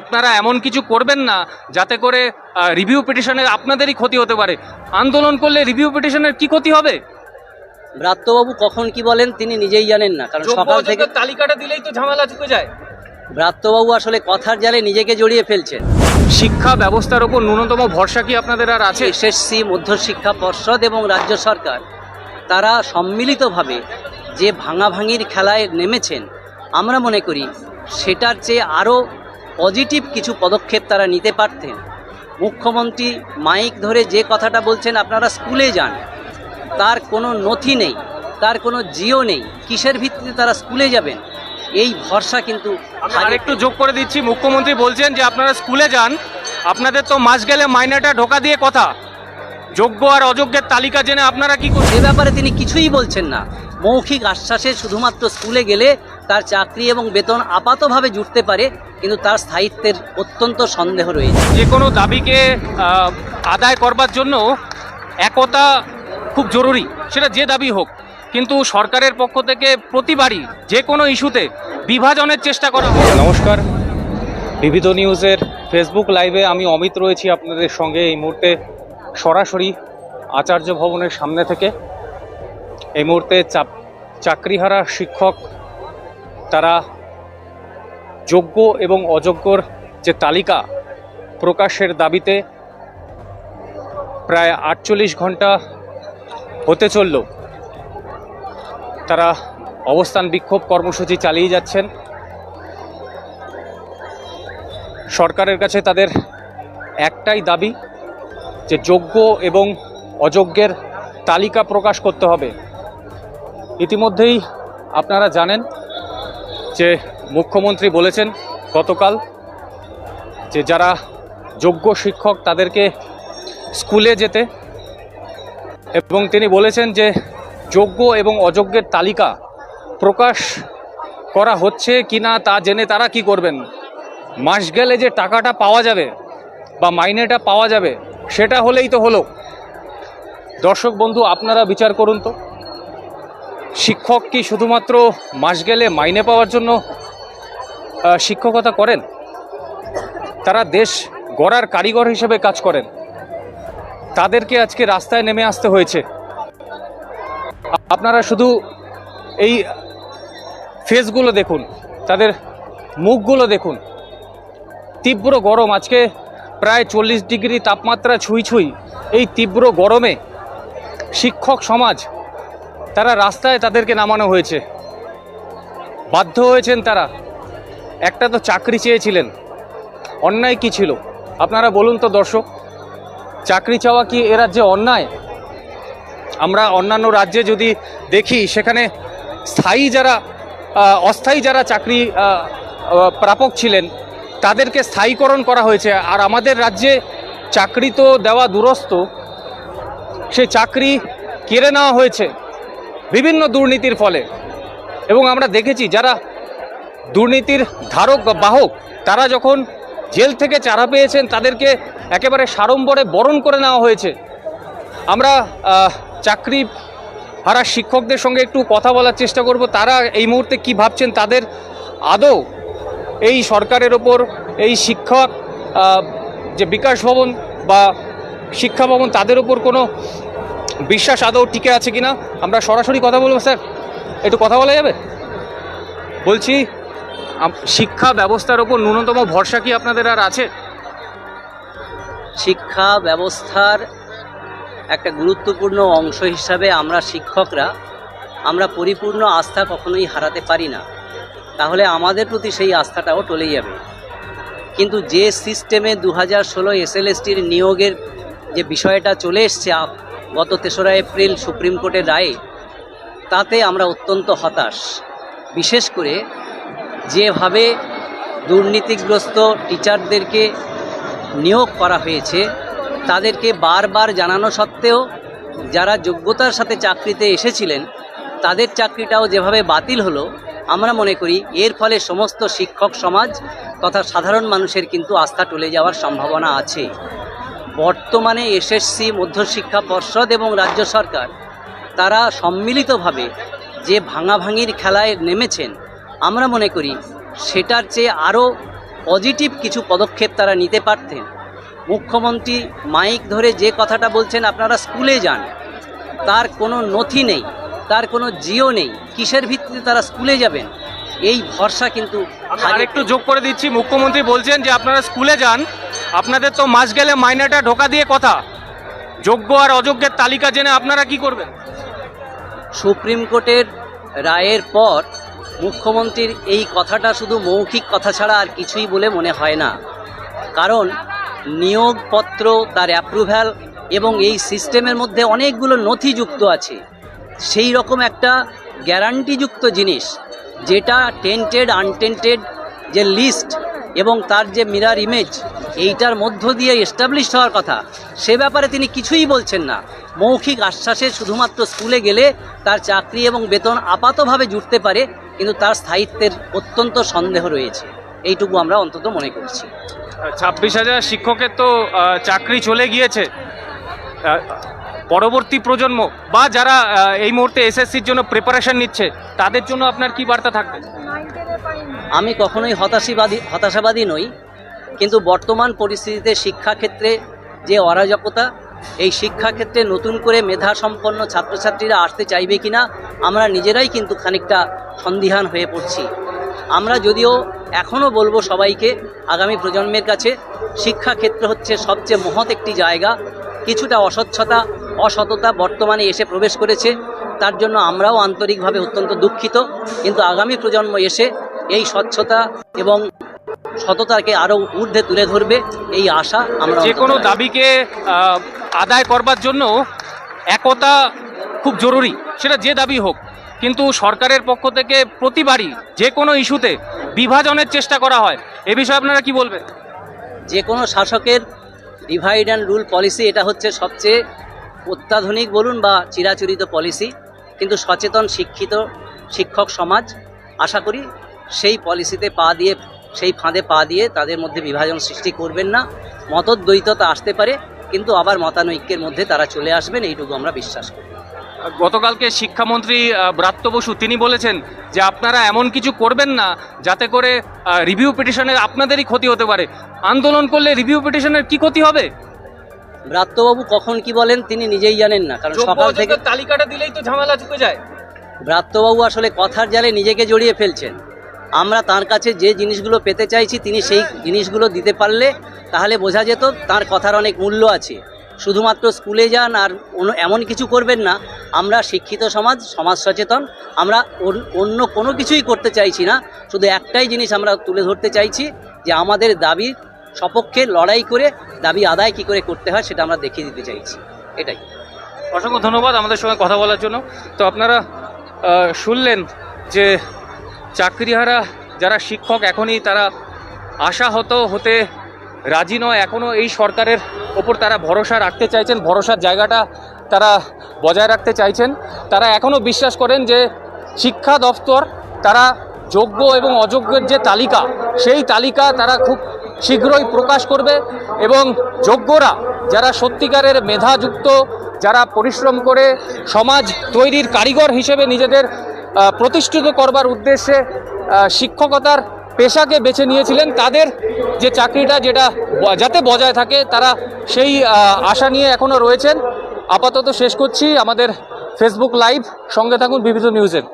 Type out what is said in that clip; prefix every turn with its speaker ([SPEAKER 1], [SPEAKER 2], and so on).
[SPEAKER 1] আপনারা এমন কিছু করবেন না যাতে করে রিভিউ পিটিশনের আপনাদেরই ক্ষতি হতে পারে। আন্দোলন করলে রিভিউ পিটিশনের কি ক্ষতি হবে?
[SPEAKER 2] ব্রাত্যবাবু কখন কি বলেন তিনি নিজেই জানেন না কারণ সকাল থেকে
[SPEAKER 1] তালিকাটা দিলেই তো ঝামেলা চুকে যায়।
[SPEAKER 2] ব্রাত্যবাবু আসলে কথার জালে নিজেকে জড়িয়ে ফেলছেন।
[SPEAKER 1] শিক্ষা ব্যবস্থার ওপর ন্যূনতম ভরসা কি আপনাদের আর আছে?
[SPEAKER 2] এসএসসি মধ্যশিক্ষা পর্ষদ এবং রাজ্য সরকার তারা সম্মিলিতভাবে যে ভাঙাভাঙির খেলায় নেমেছেন আমরা মনে করি সেটার চেয়ে আরও পজিটিভ কিছু পদক্ষেপ তারা নিতে পারতেন। মুখ্যমন্ত্রী মাইক ধরে যে কথাটা বলছেন আপনারা স্কুলে যান। তার কোনো নথি নেই তার কোনো জিও নেই। কিসের ভিত্তিতে তারা স্কুলে যাবেন? এই ভরসা কিন্তু
[SPEAKER 1] আরেকটু যোগ করে দিচ্ছি। মুখ্যমন্ত্রী বলছেন যে আপনারা স্কুলে যান আপনাদের তো মাস গেলে মাইনাটা ঢোকা দিয়ে কথা। যোগ্য আর অযোগ্যের তালিকা জেনে আপনারা কি করছেন
[SPEAKER 2] এ ব্যাপারে তিনি কিছুই বলছেন না। মৌখিক আশ্বাসে শুধুমাত্র স্কুলে গেলে তার চাকরি এবং বেতন আপাতভাবে জুটতে পারে কিন্তু তার স্থায়িত্বের অত্যন্ত সন্দেহ রয়েছে।
[SPEAKER 1] যে কোনো দাবিকে আদায় করবার জন্য একতা খুব জরুরি সেটা যে দাবি হোক। কিন্তু সরকারের পক্ষ থেকে প্রতিবারই যে কোনো ইস্যুতে বিভাজনের চেষ্টা করা হয় নমস্কার। বিবিধ নিউজের ফেসবুক লাইভে আমি অমিত রয়েছি আপনাদের সঙ্গে এই মুহূর্তে সরাসরি আচার্য ভবনের সামনে থেকে। এই মুহূর্তে চাপ চাকরিহারা শিক্ষক তারা যোগ্য এবং অযোগ্যর যে তালিকা প্রকাশের দাবিতে প্রায় আটচল্লিশ ঘণ্টা হতে চলল। তারা অবস্থান বিক্ষোভ কর্মসূচি চালিয়ে যাচ্ছেন। সরকারের কাছে তাদের একটাই দাবি যে যোগ্য এবং অযোগ্যের তালিকা প্রকাশ করতে হবে। ইতিমধ্যেই আপনারা জানেন যে মুখ্যমন্ত্রী বলেছেন গতকাল যে যারা যোগ্য শিক্ষক তাদেরকে স্কুলে যেতে এবং তিনি বলেছেন যে যোগ্য এবং অযোগ্যের তালিকা প্রকাশ করা হচ্ছে কিনা তা জেনে তারা কি করবেন? মাস গেলে যে টাকাটা পাওয়া যাবে বা মাইনেটা পাওয়া যাবে, সেটা হলেই তো হলো। দর্শক বন্ধু, আপনারা বিচার করুন তো। শিক্ষক কি শুধুমাত্র মাস গেলে মাইনে পাওয়ার জন্য শিক্ষকতা করেন? তারা দেশ গড়ার কারিগর হিসেবে কাজ করেন। তাদেরকে আজকে রাস্তায় নেমে আসতে হয়েছে। আপনারা শুধু এই ফেসগুলো দেখুন, তাদের মুখগুলো দেখুন। তীব্র গরম, আজকে প্রায় চল্লিশ ডিগ্রি তাপমাত্রা ছুঁই ছুঁই এই তীব্র গরমে শিক্ষক সমাজ তারা রাস্তায় তাদেরকে নামানো হয়েছে। বাধ্য হয়েছেন তারা। একটা তো চাকরি চেয়েছিলেন। অন্যায় কি ছিল? আপনারা বলুন তো দর্শক, চাকরি চাওয়া কি এ রাজ্যে অন্যায়? আমরা অন্যান্য রাজ্যে যদি দেখি, সেখানে স্থায়ী যারা অস্থায়ী যারা চাকরি প্রাপক ছিলেন, তাদেরকে স্থায়ীকরণ করা হয়েছে। আর আমাদের রাজ্যে চাকরি তো দেওয়া দূরস্থ সে চাকরি কেড়ে নেওয়া হয়েছে। বিভিন্ন দুর্নীতির ফলে। এবং আমরা দেখেছি যারা দুর্নীতির ধারক বা বাহক, তারা যখন জেল থেকে চারা পেয়েছেন, তাদেরকে একেবারে সাড়ম্বরে বরণ করে নেওয়া হয়েছে। আমরা চাকরি হারা শিক্ষকদের সঙ্গে একটু কথা বলার চেষ্টা করব। তারা এই মুহূর্তে কি ভাবছেন? তাদের আদৌ এই সরকারের ওপর এই শিক্ষক যে বিকাশ ভবন বা শিক্ষা ভবন, তাদের ওপর কোনো বিশ্বাস আদৌ টিকে আছে কিনা? আমরা সরাসরি কথা বলব, স্যার। একটু কথা বলা যাবে? বলছি শিক্ষা ব্যবস্থার ওপর ন্যূনতম ভরসা কি আপনাদের আর আছে?
[SPEAKER 2] শিক্ষা ব্যবস্থার একটা গুরুত্বপূর্ণ অংশ হিসাবে আমরা শিক্ষকরা, আমরা পরিপূর্ণ আস্থা কখনোই হারাতে পারি না। তাহলে আমাদের প্রতি সেই আস্থাটাও টলে যাবে। কিন্তু যে সিস্টেমে দু হাজার ষোলো এসএলএসটির নিয়োগের যে বিষয়টা চলে এসছে গত তেসরা এপ্রিল সুপ্রিম কোর্টের রায়ে তাতে আমরা অত্যন্ত হতাশ। বিশেষ করে যেভাবে দুর্নীতিগ্রস্ত টিচারদেরকে নিয়োগ করা হয়েছে, তাদেরকে বারবার জানানো সত্ত্বেও যারা যোগ্যতার সাথে চাকরিতে এসেছিলেন, তাদের চাকরিটাও যেভাবে বাতিল হলো, আমরা মনে করি এর ফলে সমস্ত শিক্ষক সমাজ তথা সাধারণ মানুষের কিন্তু আস্থা টলে যাওয়ার সম্ভাবনা আছে। বর্তমানে এসএসসি, মধ্যশিক্ষা পর্ষদ এবং রাজ্য সরকার, তারা সম্মিলিতভাবে যে ভাঙাভাঙির খেলায় নেমেছেন, আমরা মনে করি সেটার চেয়ে আরও পজিটিভ কিছু পদক্ষেপ তারা নিতে পারতেন। মুখ্যমন্ত্রী মাইক ধরে যে কথাটা বলছেন, আপনারা স্কুলে যান, তার কোনো নথি নেই, তার কোনো জিও নেই, কিসের ভিত্তিতে তারা স্কুলে যাবেন? এই ভরসা কিন্তু
[SPEAKER 1] আরেকটু যোগ করে দিচ্ছি। মুখ্যমন্ত্রী বলছেন যে আপনারা স্কুলে যান আপনাদের তো মাস গেলে মাইনেটা ঢোকা দিয়ে কথা। যোগ্য আর অযোগ্যের তালিকা জেনে আপনারা কি করবেন?
[SPEAKER 2] সুপ্রিম কোর্টের রায়ের পর মুখ্যমন্ত্রীর এই কথাটা শুধু মৌখিক কথা ছাড়া আর কিছুই বলে মনে হয় না। কারণ নিয়োগপত্র তার অ্যাপ্রুভ্যাল এবং এই সিস্টেমের মধ্যে অনেকগুলো নথি যুক্ত আছে। সেই রকম একটা গ্যারান্টিযুক্ত জিনিস যেটা টেন্টেড আনটেন্টেড যে লিস্ট এবং তার যে মিরার ইমেজ এইটার মধ্য দিয়ে এস্টাবলিশ হওয়ার কথা, সে ব্যাপারে তিনি কিছুই বলছেন না। মৌখিক আশ্বাসে শুধুমাত্র স্কুলে গেলে তার চাকরি এবং বেতন আপাতভাবে জুটতে পারে, কিন্তু তার স্থায়িত্বের অত্যন্ত সন্দেহ রয়েছে। এইটুকু আমরা অন্তত মনে করছি।
[SPEAKER 1] ছাব্বিশ হাজার শিক্ষকের তো চাকরি চলে গিয়েছে। পরবর্তী প্রজন্ম বা যারা এই মুহূর্তে এসএসসির জন্য প্রিপারেশন নিচ্ছে, তাদের জন্য আপনার কি বার্তা থাকবে?
[SPEAKER 2] আমি কখনোই হতাশাবাদী হতাশাবাদী নই, কিন্তু বর্তমান পরিস্থিতিতে শিক্ষাক্ষেত্রে যে অরাজকতা, এই শিক্ষাক্ষেত্রে নতুন করে মেধা সম্পন্ন ছাত্রছাত্রীরা আসতে চাইবে কিনা, আমরা নিজেরাই কিন্তু খানিকটা সন্দিহান হয়ে পড়ছি। আমরা যদিও এখনও বলব সবাইকে, আগামী প্রজন্মের কাছে শিক্ষাক্ষেত্র হচ্ছে সবচেয়ে মহৎ একটি জায়গা কিছুটা অস্বচ্ছতা অসততা বর্তমানে এসে প্রবেশ করেছে। তার জন্য আমরাও আন্তরিকভাবে অত্যন্ত দুঃখিত। কিন্তু আগামী প্রজন্ম এসে এই স্বচ্ছতা এবং সততাকে আরও ঊর্ধ্বে তুলে ধরবে এই আশা আমরা
[SPEAKER 1] যে কোনো দাবিকে আদায় করবার জন্য একতা খুব জরুরি সেটা যে দাবি হোক। কিন্তু সরকারের পক্ষ থেকে প্রতিবারই যে কোনো ইস্যুতে বিভাজনের চেষ্টা করা হয়। এ বিষয়ে আপনারা কি বলবেন?
[SPEAKER 2] যে কোনো শাসকের ডিভাইড অ্যান্ড রুল পলিসি এটা হচ্ছে সবচেয়ে অত্যাধুনিক বলুন বা চিরাচরিত পলিসি কিন্তু সচেতন শিক্ষিত শিক্ষক সমাজ আশা করি সেই পলিসিতে পা দিয়ে, সেই ফাঁদে পা দিয়ে তাদের মধ্যে বিভাজন সৃষ্টি করবেন না। মতদ্বৈততা আসতে পারে, কিন্তু আবার মতানৈক্যের মধ্যে তারা চলে আসবেন, এইটুকু আমরা বিশ্বাস করি।
[SPEAKER 1] গতকালকে শিক্ষামন্ত্রী ব্রাত্য বসু তিনি বলেছেন যে আপনারা এমন কিছু করবেন না যাতে করে রিভিউ পিটিশনের আপনাদেরই ক্ষতি হতে পারে। আন্দোলন করলে রিভিউ পিটিশনের কি ক্ষতি হবে?
[SPEAKER 2] ব্রাত্যবাবু কখন কি বলেন তিনি নিজেই জানেন না কারণ সকাল থেকে
[SPEAKER 1] তালিকাটা দিলেই তো ঝামেলা চুকে যায়।
[SPEAKER 2] ব্রাত্যবাবু আসলে কথার জালে নিজেকে জড়িয়ে ফেলছেন। আমরা তার কাছে যে জিনিসগুলো পেতে চাইছি তিনি সেই জিনিসগুলো দিতে পারলে তাহলে বোঝা যেত তার কথার অনেক মূল্য আছে। শুধুমাত্র স্কুলে যান আর এমন কিছু করবেন না। আমরা শিক্ষিত সমাজ সমাজ সচেতন। আমরা অন- অন্য কোনো কিছুই করতে চাইছি না। শুধু একটাই জিনিস আমরা তুলে ধরতে চাইছি যে আমাদের দাবির সপক্ষে লড়াই করে দাবি আদায় কী করে করতে হয় সেটা আমরা দেখিয়ে দিতে চাইছি। এটাই।
[SPEAKER 1] অসংখ্য ধন্যবাদ আমাদের সঙ্গে কথা বলার জন্য। তো আপনারা শুনলেন যে চাকরিহারা যারা শিক্ষক এখনই তারা আশাহত হতে রাজি নয়। এখনও এই সরকারের ওপর তারা ভরসা রাখতে চাইছেন, ভরসার জায়গাটা তারা বজায় রাখতে চাইছেন। তারা এখনও বিশ্বাস করেন যে শিক্ষা দফতর তারা যোগ্য এবং অযোগ্যের যে তালিকা, সেই তালিকা তারা খুব শীঘ্রই প্রকাশ করবে এবং যোগ্যরা যারা সত্যিকারের মেধাযুক্ত, যারা পরিশ্রম করে সমাজ তৈরির কারিগর হিসেবে নিজেদের প্রতিষ্ঠিত করবার উদ্দেশ্যে শিক্ষকতার পেশাকে বেছে নিয়েছিলেন, তাদের যে চাকরিটা যেটা যাতে বজায় থাকে, তারা সেই আশা নিয়ে এখনও রয়েছেন। আপাতত শেষ করছি আমাদের ফেসবুক লাইভ সঙ্গে থাকুন বিভিন্ন নিউজের